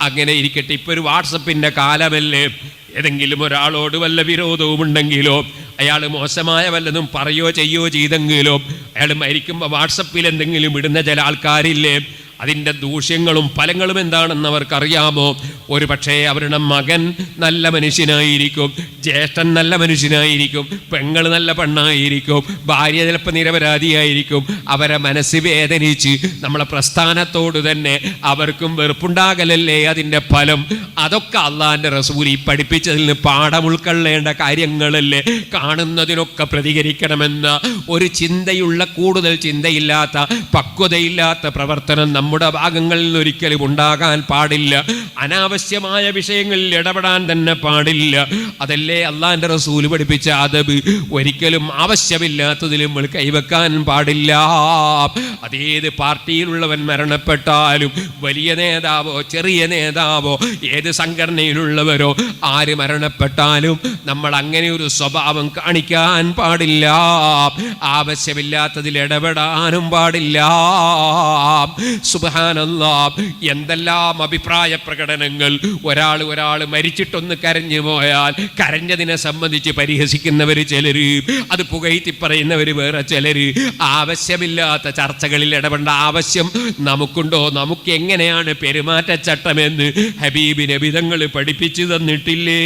അങ്ങനെ ഇരിക്കട്ടെ. ഇപ്പൊ ഒരു വാട്സപ്പിന്റെ കാലമല്ലേ? ഏതെങ്കിലും ഒരാളോട് വല്ല വിരോധവും ഉണ്ടെങ്കിലോ അയാൾ മോശമായ വല്ലതും പറയോ ചെയ്യോ ചെയ്തെങ്കിലോ അയാൾ മരിക്കുമ്പോൾ വാട്സപ്പിൽ എന്തെങ്കിലും ഇടുന്ന ചില ആൾക്കാരില്ലേ? അതിന്റെ ദൂഷ്യങ്ങളും ഫലങ്ങളും എന്താണെന്ന് അവർക്കറിയാമോ? ഒരു പക്ഷേ അവരുടെ മകൻ നല്ല മനുഷ്യനായിരിക്കും ജ്യേഷ്ഠൻ നല്ല മനുഷ്യനായിരിക്കും പെങ്ങൾ നല്ല പെണ്ണായിരിക്കും ഭാര്യ ചിലപ്പോൾ നിരപരാധിയായിരിക്കും. അവരെ മനസ്സ് വേദനിച്ച് നമ്മളെ പ്രസ്ഥാനത്തോട് തന്നെ അവർക്കും വെറുപ്പുണ്ടാകലല്ലേ അതിന്റെ ഫലം? അതൊക്കെ അള്ളാഹാന്റെ റസൂലി പഠിപ്പിച്ചതിൽ നിന്ന് പാഠം ഉൾക്കൊള്ളേണ്ട കാര്യങ്ങളല്ലേ? കാണുന്നതിനൊക്കെ പ്രതികരിക്കണമെന്ന ഒരു ചിന്തയുള്ള കൂടുതൽ ചിന്തയില്ലാത്ത പക്വതയില്ലാത്ത പ്രവർത്തനം നമ്മുടെ ഭാഗങ്ങളിൽ ഒരിക്കലും ഉണ്ടാകാൻ പാടില്ല. അനാവശ്യമായ വിഷയങ്ങളിൽ ഇടപെടാൻ തന്നെ പാടില്ല. അതല്ലേ അള്ളാഹിന്റെ റസൂൽ പഠിപ്പിച്ച അതബ് ഒരിക്കലും ആവശ്യമില്ലാത്തതിലും കൈവെക്കാൻ പാടില്ല. അതേത് പാർട്ടിയിലുള്ളവൻ മരണപ്പെട്ടാലും വലിയ നേതാവോ ചെറിയ നേതാവോ ഏത് സംഘടനയിലുള്ളവരോ ആര് മരണപ്പെട്ടാലും നമ്മൾ അങ്ങനെ ഒരു സ്വഭാവം കാണിക്കാൻ പാടില്ല. ആവശ്യമില്ലാത്തതിൽ ഇടപെടാനും പാടില്ല. എന്തെല്ലാം അഭിപ്രായ പ്രകടനങ്ങൾ. ഒരാൾ ഒരാൾ മരിച്ചിട്ടൊന്ന് കരഞ്ഞു പോയാൽ കരഞ്ഞതിനെ സംബന്ധിച്ച് പരിഹസിക്കുന്നവർ ചിലർ അത് പുകയ്ത്തി പറയുന്നവർ വേറെ ചിലർ ആവശ്യമില്ലാത്ത ചർച്ചകളിൽ ഇടപെടേണ്ട ആവശ്യം നമുക്കുണ്ടോ? നമുക്ക് എങ്ങനെയാണ് പെരുമാറ്റച്ചട്ടമെന്ന് ഹബീബിനെ വിധങ്ങൾ പഠിപ്പിച്ചു തന്നിട്ടില്ലേ?